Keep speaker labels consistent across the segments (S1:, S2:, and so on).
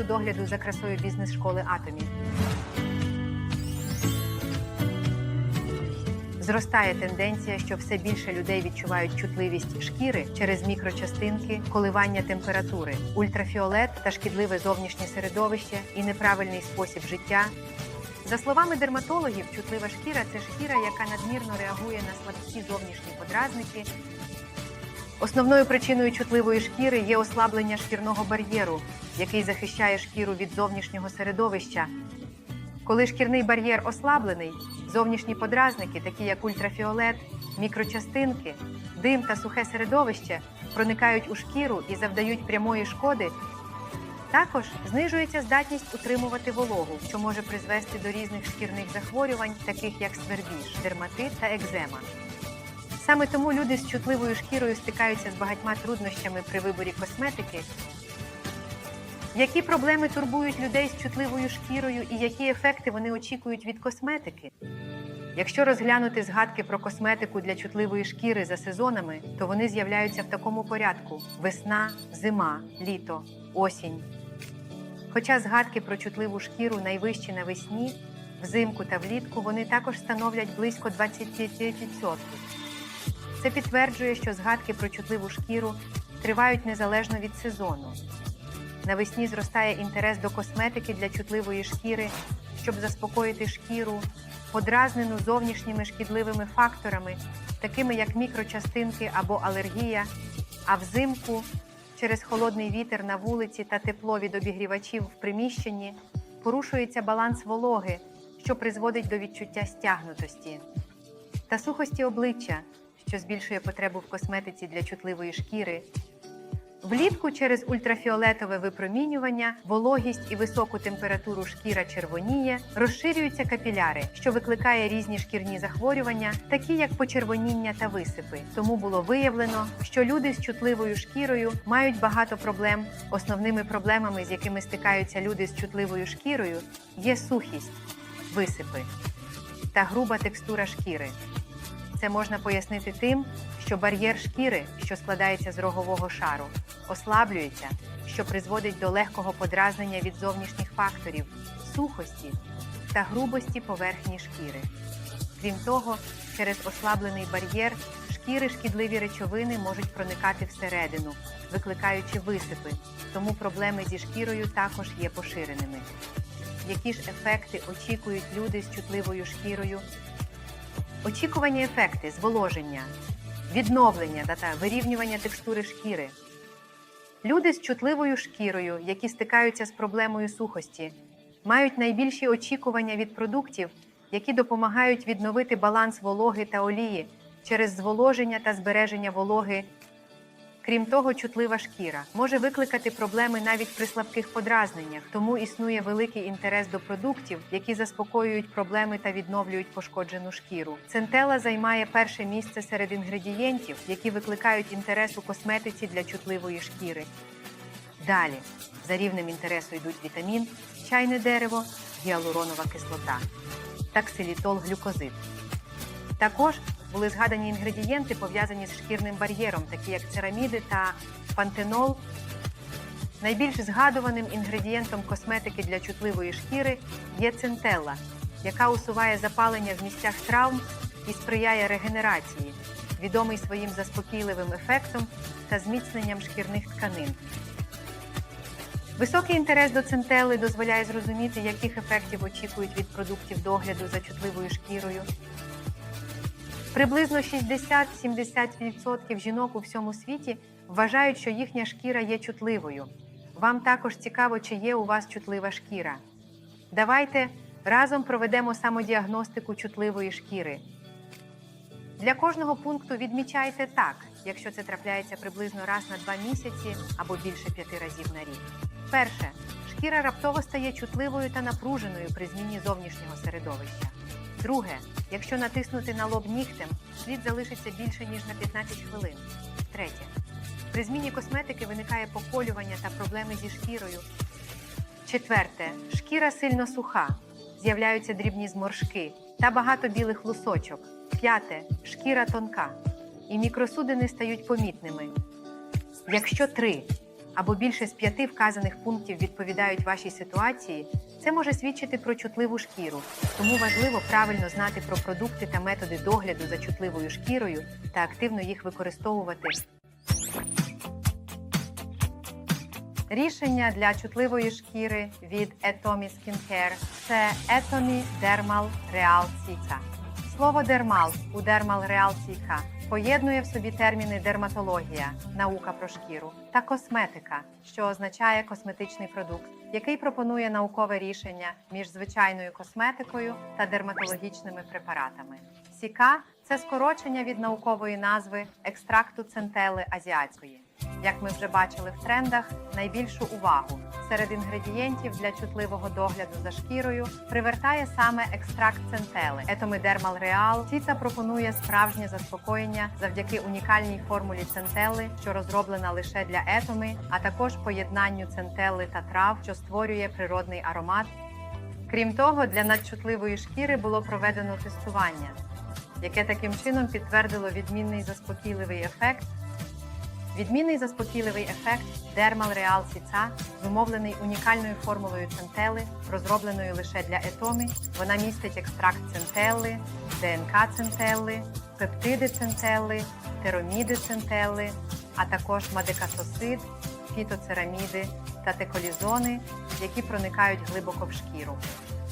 S1: Курсу догляду за красою бізнес-школи Атомі. Зростає тенденція, що все більше людей відчувають чутливість шкіри через мікрочастинки, коливання температури, ультрафіолет та шкідливе зовнішнє середовище і неправильний спосіб життя. За словами дерматологів, чутлива шкіра це шкіра, яка надмірно реагує на слабкі зовнішні подразники, Основною причиною чутливої шкіри є ослаблення шкірного бар'єру, який захищає шкіру від зовнішнього середовища. Коли шкірний бар'єр ослаблений, зовнішні подразники, такі як ультрафіолет, мікрочастинки, дим та сухе середовище, проникають у шкіру і завдають прямої шкоди. Також знижується здатність утримувати вологу, що може призвести до різних шкірних захворювань, таких як свербіж, дерматит та екзема. Саме тому люди з чутливою шкірою стикаються з багатьма труднощами при виборі косметики. Які проблеми турбують людей з чутливою шкірою і які ефекти вони очікують від косметики? Якщо розглянути згадки про косметику для чутливої шкіри за сезонами, то вони з'являються в такому порядку: весна, зима, літо, осінь. Хоча згадки про чутливу шкіру найвищі навесні, взимку та влітку вони також становлять близько 25%. Це підтверджує, що згадки про чутливу шкіру тривають незалежно від сезону. Навесні зростає інтерес до косметики для чутливої шкіри, щоб заспокоїти шкіру, подразнену зовнішніми шкідливими факторами, такими як мікрочастинки або алергія, а взимку через холодний вітер на вулиці та тепло від обігрівачів в приміщенні порушується баланс вологи, що призводить до відчуття стягнутості та сухості обличчя, що збільшує потребу в косметиці для чутливої шкіри. Влітку через ультрафіолетове випромінювання, вологість і високу температуру шкіра червоніє, розширюються капіляри, що викликає різні шкірні захворювання, такі як почервоніння та висипи. Тому було виявлено, що люди з чутливою шкірою мають багато проблем. Основними проблемами, з якими стикаються люди з чутливою шкірою, є сухість, висипи та груба текстура шкіри. Це можна пояснити тим, що бар'єр шкіри, що складається з рогового шару, ослаблюється, що призводить до легкого подразнення від зовнішніх факторів, сухості та грубості поверхні шкіри. Крім того, через ослаблений бар'єр шкіри шкідливі речовини можуть проникати всередину, викликаючи висипи, тому проблеми зі шкірою також є поширеними. Які ж ефекти очікують люди з чутливою шкірою Очікувані ефекти зволоження, відновлення та, вирівнювання текстури шкіри. Люди з чутливою шкірою, які стикаються з проблемою сухості, мають найбільші очікування від продуктів, які допомагають відновити баланс вологи та олії через зволоження та збереження вологи. Крім того, чутлива шкіра може викликати проблеми навіть при слабких подразненнях, тому існує великий інтерес до продуктів, які заспокоюють проблеми та відновлюють пошкоджену шкіру. Центела займає перше місце серед інгредієнтів, які викликають інтерес у косметиці для чутливої шкіри. Далі за рівнем інтересу йдуть вітамін, чайне дерево, гіалуронова кислота та ксилітол-глюкозид. Також були згадані інгредієнти, пов'язані з шкірним бар'єром, такі як цераміди та пантенол. Найбільш згадуваним інгредієнтом косметики для чутливої шкіри є центелла, яка усуває запалення в місцях травм і сприяє регенерації, відомий своїм заспокійливим ефектом та зміцненням шкірних тканин. Високий інтерес до центели дозволяє зрозуміти, яких ефектів очікують від продуктів догляду за чутливою шкірою. Приблизно 60-70% жінок у всьому світі вважають, що їхня шкіра є чутливою. Вам також цікаво, чи є у вас чутлива шкіра. Давайте разом проведемо самодіагностику чутливої шкіри. Для кожного пункту відмічайте так, якщо це трапляється приблизно раз на два місяці або більше п'яти разів на рік. Перше, шкіра раптово стає чутливою та напруженою при зміні зовнішнього середовища. Друге, якщо натиснути на лоб нігтем, слід залишиться більше ніж на 15 хвилин. Третє. При зміні косметики виникає поколювання та проблеми зі шкірою. Четверте. Шкіра сильно суха. З'являються дрібні зморшки та багато білих лусочок. П'яте. Шкіра тонка. І мікросудини стають помітними. Якщо три. Або більше з п'яти вказаних пунктів відповідають вашій ситуації, це може свідчити про чутливу шкіру. Тому важливо правильно знати про продукти та методи догляду за чутливою шкірою та активно їх використовувати. Рішення для чутливої шкіри від Etomi Skincare – це Etomi Dermal Real Cica. Слово дермал у Dermal Real Cica поєднує в собі терміни дерматологія, наука про шкіру та косметика, що означає косметичний продукт, який пропонує наукове рішення між звичайною косметикою та дерматологічними препаратами. Сіка це скорочення від наукової назви екстракту центели азіатської. Як ми вже бачили в трендах, найбільшу увагу серед інгредієнтів для чутливого догляду за шкірою привертає саме екстракт центели. Етомидермал Реал. Ціца пропонує справжнє заспокоєння завдяки унікальній формулі центели, що розроблена лише для етоми, а також поєднанню центели та трав, що створює природний аромат. Крім того, для надчутливої шкіри було проведено тестування, яке таким чином підтвердило відмінний заспокійливий ефект. Відмінний заспокійливий ефект Dermal Real Cica зумовлений унікальною формулою центели, розробленою лише для етоми. Вона містить екстракт центели, ДНК центели, пептиди центели, тероміди центели, а також мадекасосид, фітоцераміди та теколізони, які проникають глибоко в шкіру.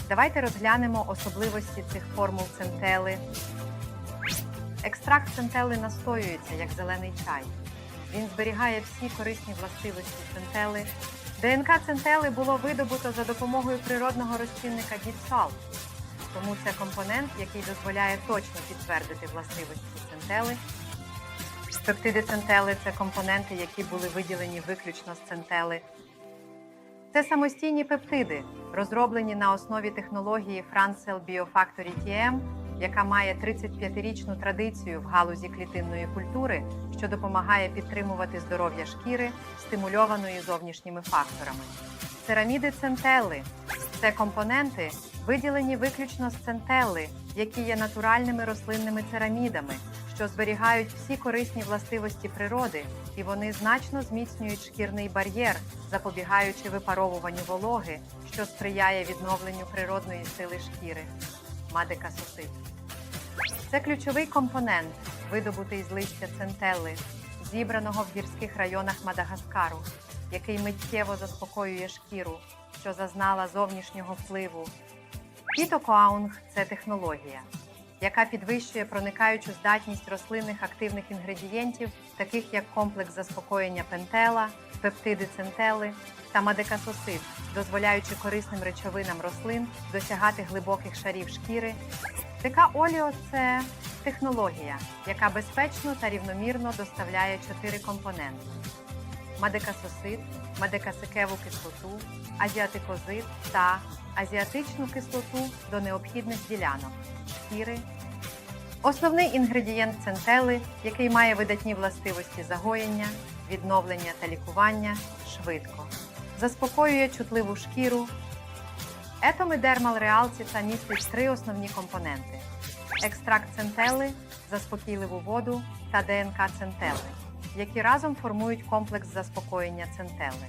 S1: Давайте розглянемо особливості цих формул центели. Екстракт центели настоюється як зелений чай. Він зберігає всі корисні властивості центели. ДНК центели було видобуто за допомогою природного розчинника дітсал. Тому це компонент, який дозволяє точно підтвердити властивості центели. Пептиди центели це компоненти, які були виділені виключно з центели. Це самостійні пептиди, розроблені на основі технології Francell Biofactory TM, яка має 35-річну традицію в галузі клітинної культури, що допомагає підтримувати здоров'я шкіри, стимульованої зовнішніми факторами. Цераміди центели це компоненти, виділені виключно з центели, які є натуральними рослинними церамідами, що зберігають всі корисні властивості природи, і вони значно зміцнюють шкірний бар'єр, запобігаючи випаровуванню вологи, що сприяє відновленню природної сили шкіри. Мадекасосид. Це ключовий компонент, видобутий з листя центели, зібраного в гірських районах Мадагаскару, який миттєво заспокоює шкіру, що зазнала зовнішнього впливу. Фітокоаунг це технологія, яка підвищує проникаючу здатність рослинних активних інгредієнтів, таких як комплекс заспокоєння пентела, пептиди центели та мадекасосид, дозволяючи корисним речовинам рослин досягати глибоких шарів шкіри. Дека оліо це технологія, яка безпечно та рівномірно доставляє чотири компоненти: мадекасосид, мадекасикеву кислоту, азіатикозид та азіатичну кислоту до необхідних ділянок шкіри. Основний інгредієнт центели, який має видатні властивості загоєння, відновлення та лікування швидко, заспокоює чутливу шкіру. Етомидермал Реалціца містить три основні компоненти: екстракт центели, заспокійливу воду та ДНК центели, які разом формують комплекс заспокоєння центели.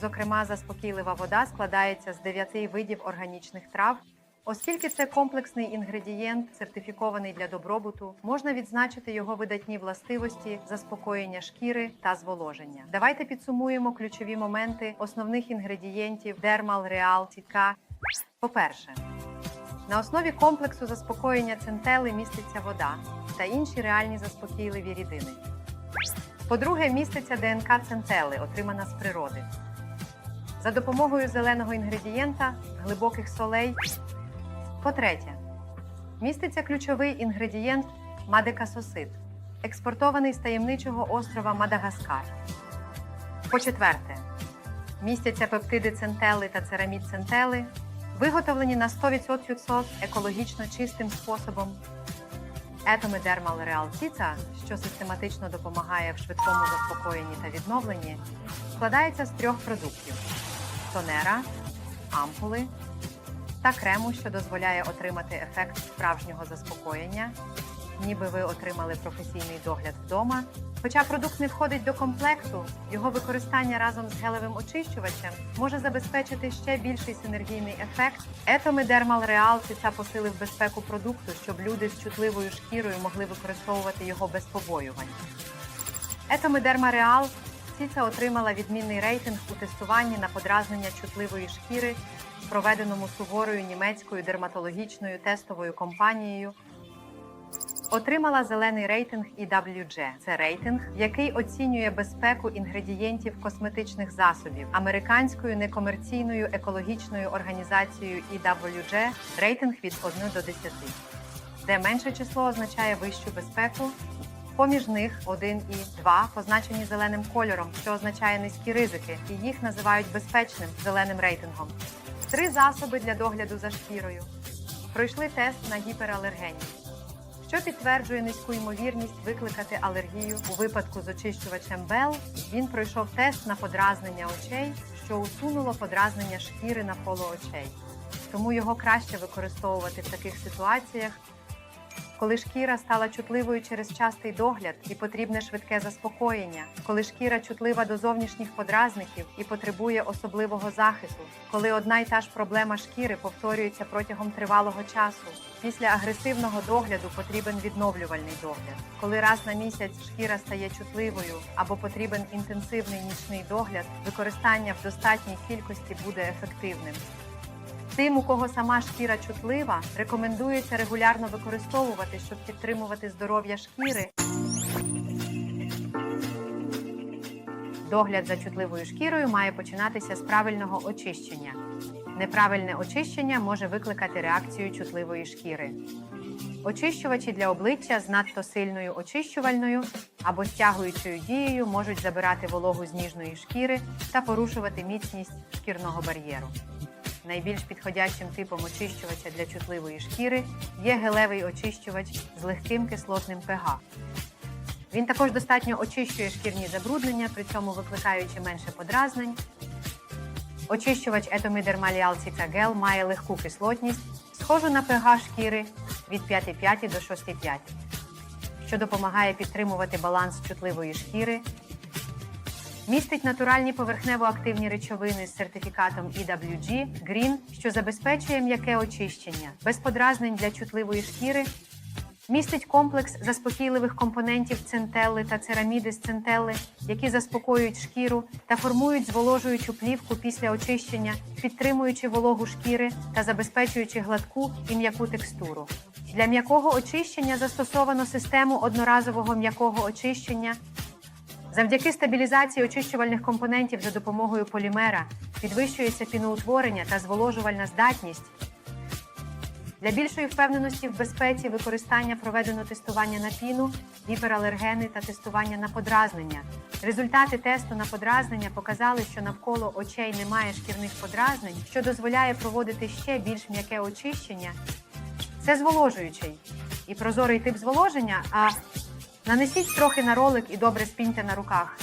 S1: Зокрема, заспокійлива вода складається з дев'яти видів органічних трав. Оскільки це комплексний інгредієнт, сертифікований для добробуту, можна відзначити його видатні властивості заспокоєння шкіри та зволоження. Давайте підсумуємо ключові моменти основних інгредієнтів Dermal Real TK. По-перше, на основі комплексу заспокоєння центели міститься вода та інші реальні заспокійливі рідини. По-друге, міститься ДНК центели, отримана з природи. За допомогою зеленого інгредієнта, глибоких солей. По-третє, міститься ключовий інгредієнт мадекасосид, експортований з таємничого острова Мадагаскар. По-четверте, містяться пептиди центели та церамід центели, виготовлені на 100% екологічно чистим способом. Етомидермал Cica, що систематично допомагає в швидкому заспокоєнні та відновленні, складається з трьох продуктів: тонера, ампули та крему, що дозволяє отримати ефект справжнього заспокоєння. Ніби ви отримали професійний догляд вдома. Хоча продукт не входить до комплекту, його використання разом з гелевим очищувачем може забезпечити ще більший синергійний ефект. Етоми Dermal Real та посилив безпеку продукту, щоб люди з чутливою шкірою могли використовувати його без побоювань. Етоми Derma Real Ціца отримала відмінний рейтинг у тестуванні на подразнення чутливої шкіри, проведеному суворою німецькою дерматологічною тестовою компанією. Отримала зелений рейтинг EWG. Це рейтинг, який оцінює безпеку інгредієнтів косметичних засобів американською некомерційною екологічною організацією EWG рейтинг від 1 до 10, де менше число означає вищу безпеку. Поміж них 1 і 2 позначені зеленим кольором, що означає низькі ризики, і їх називають безпечним зеленим рейтингом. Три засоби для догляду за шкірою пройшли тест на гіпералергенність що підтверджує низьку ймовірність викликати алергію у випадку з очищувачем Bell, Він пройшов тест на подразнення очей, що усунуло подразнення шкіри навколо очей. Тому його краще використовувати в таких ситуаціях, коли шкіра стала чутливою через частий догляд і потрібне швидке заспокоєння, коли шкіра чутлива до зовнішніх подразників і потребує особливого захисту, коли одна й та ж проблема шкіри повторюється протягом тривалого часу. Після агресивного догляду потрібен відновлювальний догляд. Коли раз на місяць шкіра стає чутливою або потрібен інтенсивний нічний догляд, використання в достатній кількості буде ефективним. Тим, у кого сама шкіра чутлива, рекомендується регулярно використовувати, щоб підтримувати здоров'я шкіри. Догляд за чутливою шкірою має починатися з правильного очищення. Неправильне очищення може викликати реакцію чутливої шкіри. Очищувачі для обличчя з надто сильною очищувальною або стягуючою дією можуть забирати вологу з ніжної шкіри та порушувати міцність шкірного бар'єру. Найбільш підходящим типом очищувача для чутливої шкіри є гелевий очищувач з легким кислотним pH. Він також достатньо очищує шкірні забруднення, при цьому викликаючи менше подразнень. Очищувач Etomidermalial Citagel має легку кислотність, схожу на pH шкіри від 5,5 до 6,5, що допомагає підтримувати баланс чутливої шкіри Містить натуральні поверхнево-активні речовини з сертифікатом EWG Green, що забезпечує м'яке очищення, без подразнень для чутливої шкіри. Містить комплекс заспокійливих компонентів центелли та цераміди з центелли, які заспокоюють шкіру та формують зволожуючу плівку після очищення, підтримуючи вологу шкіри та забезпечуючи гладку і м'яку текстуру. Для м'якого очищення застосовано систему одноразового м'якого очищення Завдяки стабілізації очищувальних компонентів за допомогою полімера підвищується піноутворення та зволожувальна здатність. Для більшої впевненості в безпеці використання проведено тестування на піну, гіпералергени та тестування на подразнення. Результати тесту на подразнення показали, що навколо очей немає шкірних подразнень, що дозволяє проводити ще більш м'яке очищення. Це зволожуючий і прозорий тип зволоження. а Нанесіть трохи на ролик і добре спіньте на руках.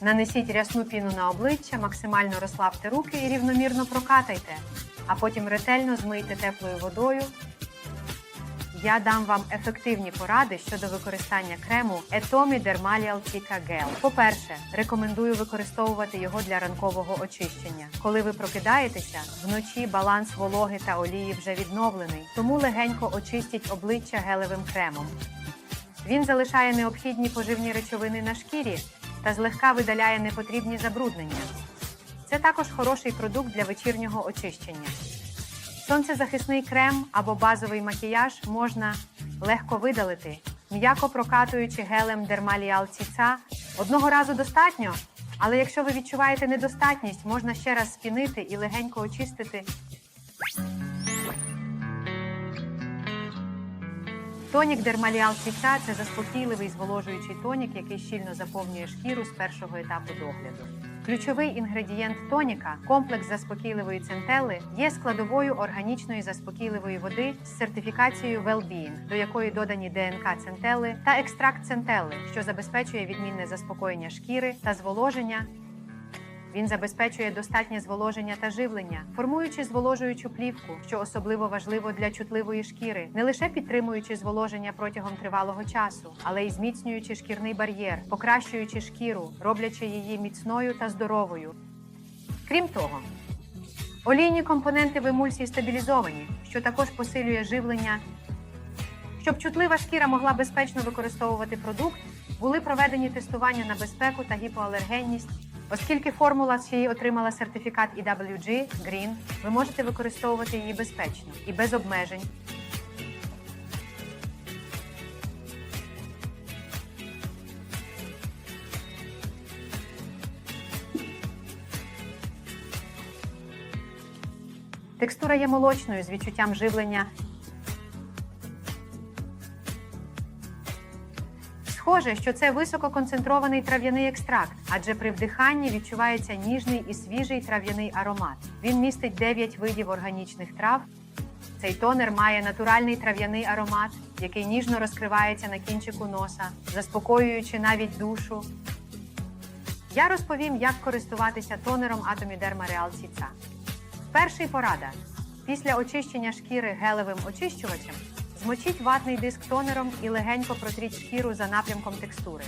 S1: Нанесіть рясну піну на обличчя, максимально розслабте руки і рівномірно прокатайте, а потім ретельно змийте теплою водою. Я дам вам ефективні поради щодо використання крему Etomi Dermalial Tika Gel. По-перше, рекомендую використовувати його для ранкового очищення. Коли ви прокидаєтеся, вночі баланс вологи та олії вже відновлений, тому легенько очистіть обличчя гелевим кремом. Він залишає необхідні поживні речовини на шкірі та злегка видаляє непотрібні забруднення. Це також хороший продукт для вечірнього очищення. Сонцезахисний крем або базовий макіяж можна легко видалити, м'яко прокатуючи гелем Dermalial Cica. Одного разу достатньо, але якщо ви відчуваєте недостатність, можна ще раз спінити і легенько очистити. Тонік Дермаліал Світа це заспокійливий зволожуючий тонік, який щільно заповнює шкіру з першого етапу догляду. Ключовий інгредієнт тоніка, комплекс заспокійливої центели, є складовою органічної заспокійливої води з сертифікацією Wellbeing, до якої додані ДНК центели та екстракт центели, що забезпечує відмінне заспокоєння шкіри та зволоження. Він забезпечує достатнє зволоження та живлення, формуючи зволожуючу плівку, що особливо важливо для чутливої шкіри, не лише підтримуючи зволоження протягом тривалого часу, але й зміцнюючи шкірний бар'єр, покращуючи шкіру, роблячи її міцною та здоровою. Крім того, олійні компоненти в емульсії стабілізовані, що також посилює живлення. Щоб чутлива шкіра могла безпечно використовувати продукт, були проведені тестування на безпеку та гіпоалергенність. Оскільки формула цієї отримала сертифікат EWG Green, ви можете використовувати її безпечно і без обмежень. Текстура є молочною з відчуттям живлення. Схоже, що це висококонцентрований трав'яний екстракт, адже при вдиханні відчувається ніжний і свіжий трав'яний аромат. Він містить 9 видів органічних трав. Цей тонер має натуральний трав'яний аромат, який ніжно розкривається на кінчику носа, заспокоюючи навіть душу. Я розповім, як користуватися тонером Atomy Real CC. Перший порада. Після очищення шкіри гелевим очищувачем змочіть ватний диск тонером і легенько протріть шкіру за напрямком текстури.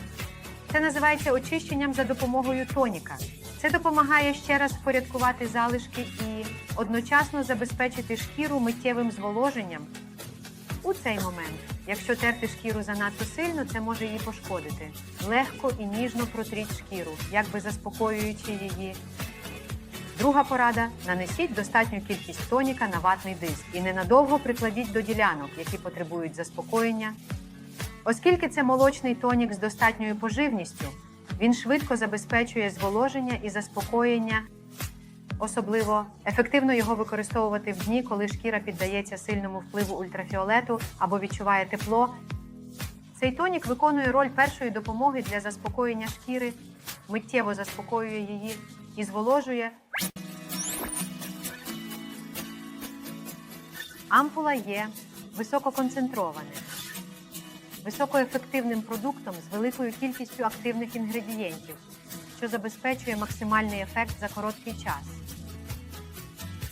S1: Це називається очищенням за допомогою тоніка. Це допомагає ще раз впорядкувати залишки і одночасно забезпечити шкіру миттєвим зволоженням. У цей момент, якщо терти шкіру занадто сильно, це може її пошкодити. Легко і ніжно протріть шкіру, якби заспокоюючи її. Друга порада: нанесіть достатню кількість тоніка на ватний диск і ненадовго прикладіть до ділянок, які потребують заспокоєння. Оскільки це молочний тонік з достатньою поживністю, він швидко забезпечує зволоження і заспокоєння. Особливо ефективно його використовувати в дні, коли шкіра піддається сильному впливу ультрафіолету або відчуває тепло. Цей тонік виконує роль першої допомоги для заспокоєння шкіри, миттєво заспокоює її і зволожує. Ампула є висококонцентроване, високоефективним продуктом з великою кількістю активних інгредієнтів, що забезпечує максимальний ефект за короткий час.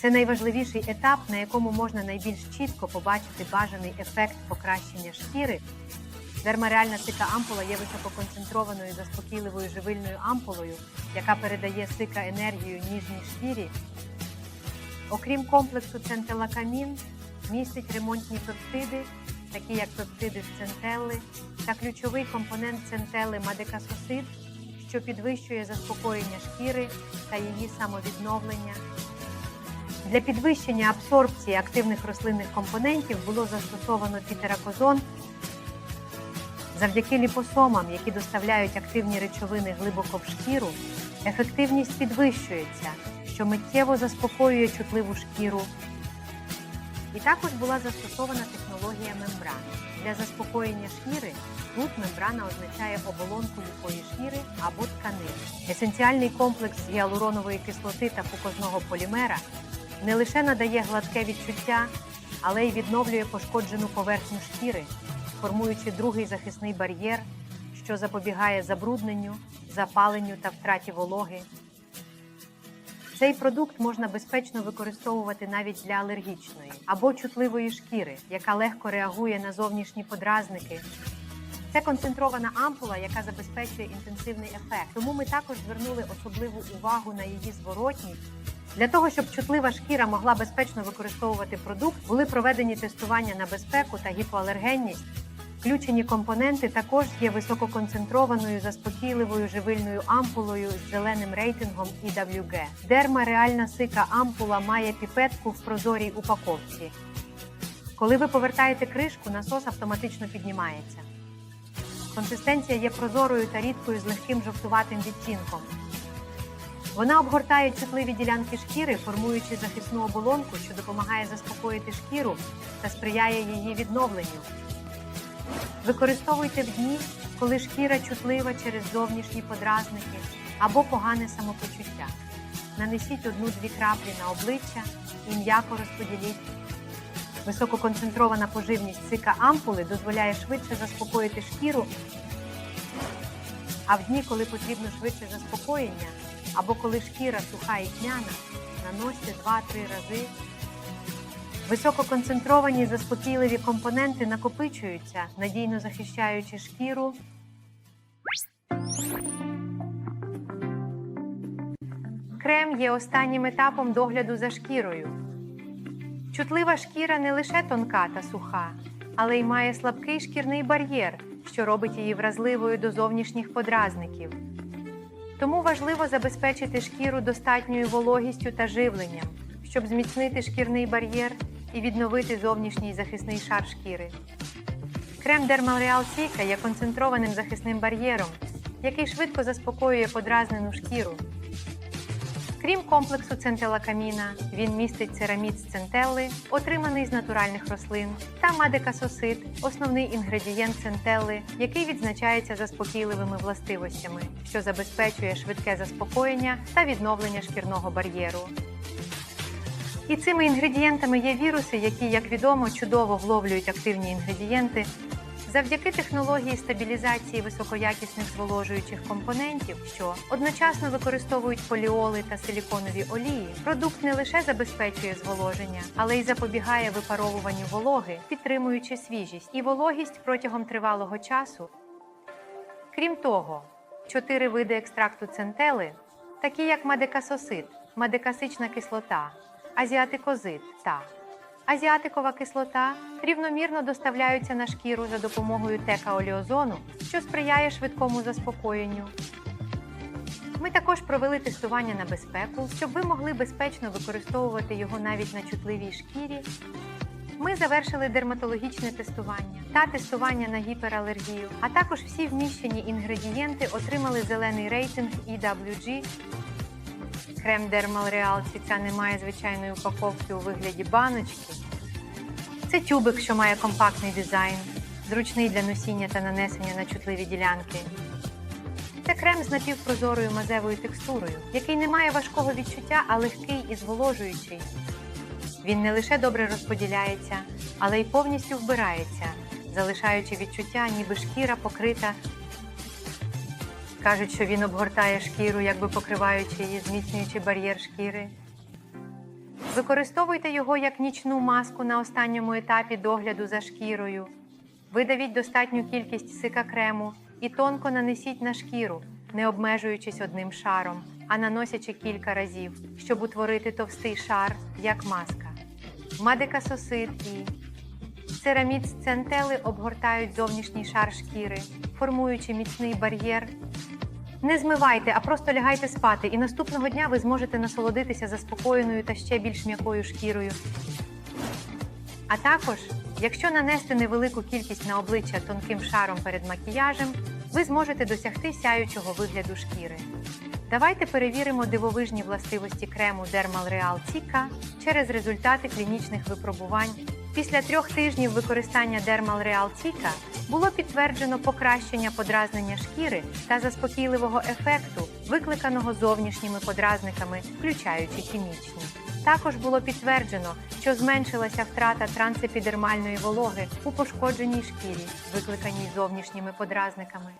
S1: Це найважливіший етап, на якому можна найбільш чітко побачити бажаний ефект покращення шкіри. Дермареальна сика ампула є висококонцентрованою заспокійливою живильною ампулою, яка передає сика енергію ніжній шкірі. Окрім комплексу центелакамін, містить ремонтні пептиди, такі як пептиди з центелли, та ключовий компонент центели мадекасосид, що підвищує заспокоєння шкіри та її самовідновлення. Для підвищення абсорбції активних рослинних компонентів було застосовано пітеракозон, Завдяки ліпосомам, які доставляють активні речовини глибоко в шкіру, ефективність підвищується, що миттєво заспокоює чутливу шкіру. І також була застосована технологія мембрани. Для заспокоєння шкіри тут мембрана означає оболонку ліпої шкіри або тканини. Есенціальний комплекс гіалуронової кислоти та фукозного полімера не лише надає гладке відчуття, але й відновлює пошкоджену поверхню шкіри формуючи другий захисний бар'єр, що запобігає забрудненню, запаленню та втраті вологи. Цей продукт можна безпечно використовувати навіть для алергічної або чутливої шкіри, яка легко реагує на зовнішні подразники. Це концентрована ампула, яка забезпечує інтенсивний ефект. Тому ми також звернули особливу увагу на її зворотність. Для того, щоб чутлива шкіра могла безпечно використовувати продукт, були проведені тестування на безпеку та гіпоалергенність. Включені компоненти також є висококонцентрованою заспокійливою живильною ампулою з зеленим рейтингом EWG. Дерма реальна сика ампула має піпетку в прозорій упаковці. Коли ви повертаєте кришку, насос автоматично піднімається. Консистенція є прозорою та рідкою з легким жовтуватим відтінком. Вона обгортає чутливі ділянки шкіри, формуючи захисну оболонку, що допомагає заспокоїти шкіру та сприяє її відновленню. Використовуйте в дні, коли шкіра чутлива через зовнішні подразники або погане самопочуття. Нанесіть одну-дві краплі на обличчя і м'яко розподіліть. Висококонцентрована поживність цика ампули дозволяє швидше заспокоїти шкіру, а в дні, коли потрібно швидше заспокоєння, або коли шкіра суха і тьмяна, наносьте 2-3 рази. Висококонцентровані заспокійливі компоненти накопичуються, надійно захищаючи шкіру. Крем є останнім етапом догляду за шкірою. Чутлива шкіра не лише тонка та суха, але й має слабкий шкірний бар'єр, що робить її вразливою до зовнішніх подразників. Тому важливо забезпечити шкіру достатньою вологістю та живленням, щоб зміцнити шкірний бар'єр і відновити зовнішній захисний шар шкіри. Крем Dermal Сіка є концентрованим захисним бар'єром, який швидко заспокоює подразнену шкіру. Крім комплексу центелакаміна, він містить церамід з центелли, отриманий з натуральних рослин, та мадекасосид – основний інгредієнт центелли, який відзначається заспокійливими властивостями, що забезпечує швидке заспокоєння та відновлення шкірного бар'єру. І цими інгредієнтами є віруси, які, як відомо, чудово вловлюють активні інгредієнти. Завдяки технології стабілізації високоякісних зволожуючих компонентів, що одночасно використовують поліоли та силіконові олії, продукт не лише забезпечує зволоження, але й запобігає випаровуванню вологи, підтримуючи свіжість і вологість протягом тривалого часу. Крім того, чотири види екстракту центели, такі як мадекасосид, мадекасична кислота, азіатикозид та Азіатикова кислота рівномірно доставляються на шкіру за допомогою текаоліозону, що сприяє швидкому заспокоєнню. Ми також провели тестування на безпеку, щоб ви могли безпечно використовувати його навіть на чутливій шкірі. Ми завершили дерматологічне тестування та тестування на гіпералергію, а також всі вміщені інгредієнти отримали зелений рейтинг EWG Крем Dermal Real ця не має звичайної упаковки у вигляді баночки. Це тюбик, що має компактний дизайн, зручний для носіння та нанесення на чутливі ділянки. Це крем з напівпрозорою мазевою текстурою, який не має важкого відчуття, а легкий і зволожуючий. Він не лише добре розподіляється, але й повністю вбирається, залишаючи відчуття, ніби шкіра покрита Кажуть, що він обгортає шкіру, якби покриваючи її, зміцнюючи бар'єр шкіри. Використовуйте його як нічну маску на останньому етапі догляду за шкірою. Видавіть достатню кількість сика крему і тонко нанесіть на шкіру, не обмежуючись одним шаром, а наносячи кілька разів, щоб утворити товстий шар, як маска. Мадекасосид і Церамід з центели обгортають зовнішній шар шкіри, формуючи міцний бар'єр. Не змивайте, а просто лягайте спати, і наступного дня ви зможете насолодитися заспокоєною та ще більш м'якою шкірою. А також, якщо нанести невелику кількість на обличчя тонким шаром перед макіяжем, ви зможете досягти сяючого вигляду шкіри. Давайте перевіримо дивовижні властивості крему Dermal Real Cica через результати клінічних випробувань. Після трьох тижнів використання Dermal Real Cica було підтверджено покращення подразнення шкіри та заспокійливого ефекту, викликаного зовнішніми подразниками, включаючи хімічні. Також було підтверджено, що зменшилася втрата трансепідермальної вологи у пошкодженій шкірі, викликаній зовнішніми подразниками.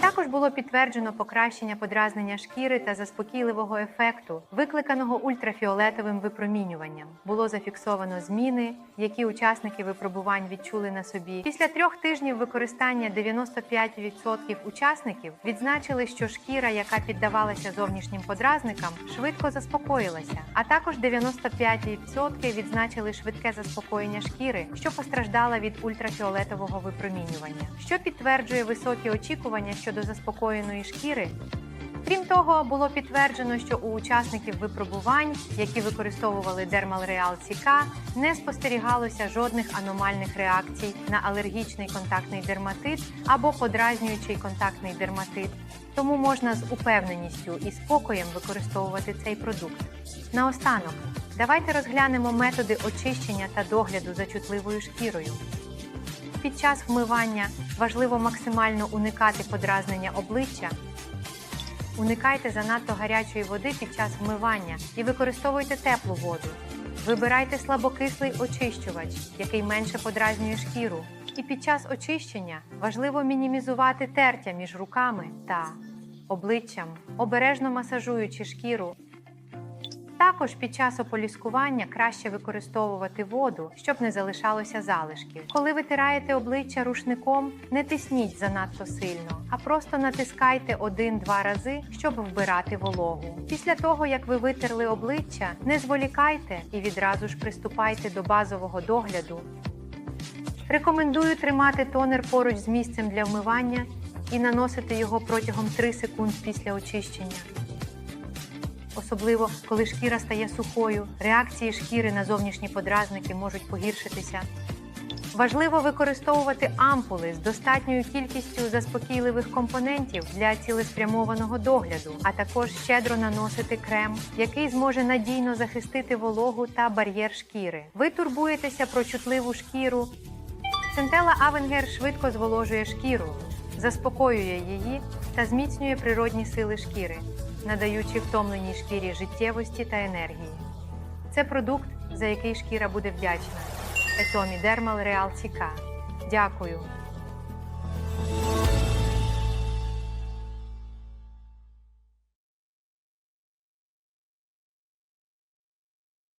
S1: Також було підтверджено покращення подразнення шкіри та заспокійливого ефекту, викликаного ультрафіолетовим випромінюванням. Було зафіксовано зміни, які учасники випробувань відчули на собі. Після трьох тижнів використання 95% учасників відзначили, що шкіра, яка піддавалася зовнішнім подразникам, швидко заспокоїлася. А також 95% відзначили швидке заспокоєння шкіри, що постраждала від ультрафіолетового випромінювання, що підтверджує високі очікування щодо заспокоєної шкіри. Крім того, було підтверджено, що у учасників випробувань, які використовували Real CK, не спостерігалося жодних аномальних реакцій на алергічний контактний дерматит або подразнюючий контактний дерматит. Тому можна з упевненістю і спокоєм використовувати цей продукт. Наостанок, давайте розглянемо методи очищення та догляду за чутливою шкірою. Під час вмивання важливо максимально уникати подразнення обличчя. Уникайте занадто гарячої води під час вмивання і використовуйте теплу воду. Вибирайте слабокислий очищувач, який менше подразнює шкіру. І під час очищення важливо мінімізувати тертя між руками та обличчям, обережно масажуючи шкіру. Також під час ополіскування краще використовувати воду, щоб не залишалося залишків. Коли витираєте обличчя рушником, не тисніть занадто сильно, а просто натискайте один-два рази, щоб вбирати вологу. Після того, як ви витерли обличчя, не зволікайте і відразу ж приступайте до базового догляду. Рекомендую тримати тонер поруч з місцем для вмивання і наносити його протягом 3 секунд після очищення. Особливо, коли шкіра стає сухою, реакції шкіри на зовнішні подразники можуть погіршитися. Важливо використовувати ампули з достатньою кількістю заспокійливих компонентів для цілеспрямованого догляду, а також щедро наносити крем, який зможе надійно захистити вологу та бар'єр шкіри. Ви турбуєтеся про чутливу шкіру. Центела Авенгер швидко зволожує шкіру, заспокоює її та зміцнює природні сили шкіри, надаючи втомленій шкірі життєвості та енергії. Це продукт, за який шкіра буде вдячна. Етомі Дермал Реал Ціка. Дякую.